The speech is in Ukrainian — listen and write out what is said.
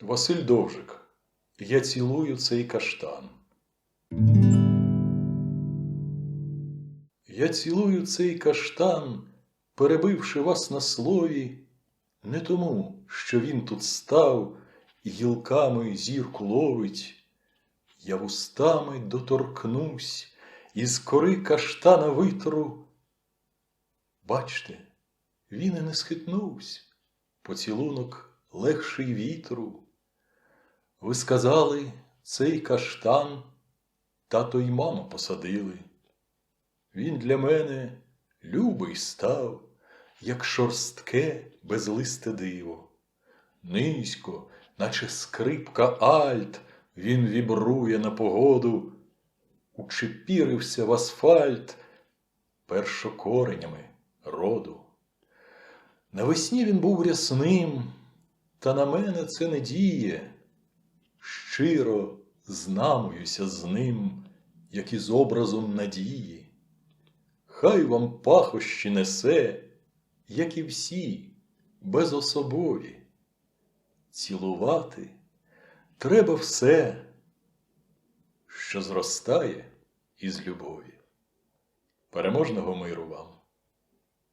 Василь Довжик. Я цілую цей каштан. Я цілую цей каштан, перебивши вас на слові, не тому, що він тут став гілками зірку ловить. Я вустами доторкнусь, із кори каштана витру. Бачте, він і не схитнувся, поцілунок легший вітру. Ви сказали, цей каштан тато й мама посадили. Він для мене любий став, як шорстке безлисте диво. Низько, наче скрипка альт, він вібрує на погоду, учепірився в асфальт першокоренями роду. Навесні він був рясним, та на мене це не діє. Щиро знамуюся з ним, як із образом надії. Хай вам пахощі несе, як і всі, безособові. Цілувати треба все, що зростає із любові. Переможного миру вам!